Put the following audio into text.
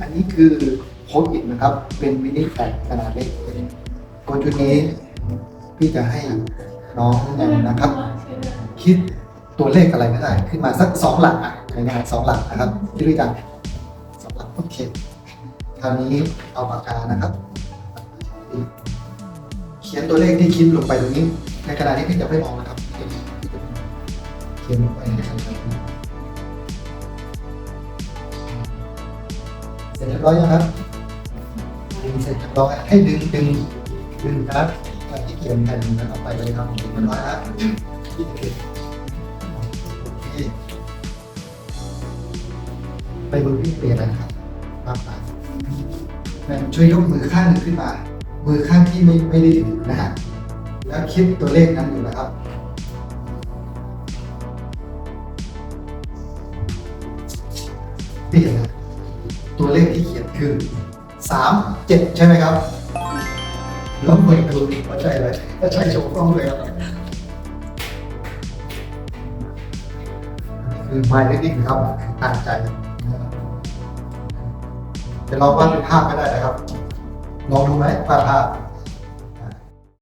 อันนี้คือโค้ดอินนะครับ เป็นมินิแฟกขนาดเล็กโค้ดชุดนี้พี่จะให้น้องแอมนะครับ คิดตัวเลขอะไรก็ได้ ขึ้นมาสักสองหลักอะง่ายๆสองหลักนะครับที่ด้วยกันสองหลักโอเคคราวนี้เอาปากกานะครับ เขียนตัวเลขที่คิดลงไปตรงนี้ ในกระดาษที่พี่จะไม่มองนะครับ เขียนลงไปในกระดาษ เสร็จเรียบร้อยยังครับดึงเสร็จเรียบร้อยให้ดึงดึงดึงครับที่เขียนแผ่นนั้นออกไปเลยครับเรียบร้อยแล้วโอเคโอเคไปบนพี่เปลี่ยนนะครับมากไปแม่ช่วยยกมือข้างหนึ่งขึ้นมา มือข้างที่ไม่ไม่ได้ถือนะฮะแล้วคิดตัวเลขนั้นอยู่นะครับพี่เห็นนะ ตัวเลขที่เขียนคือสามเจ็ดใช่ไหมครับลองเปิดดูว่าใช่เลยถ้าใช่โชว์กล้องเลยครับคือ my reading ครับคือตั้งใจจะลองวาดเป็นภาพก็ได้นะครับ ลองดูไหมวาดภาพ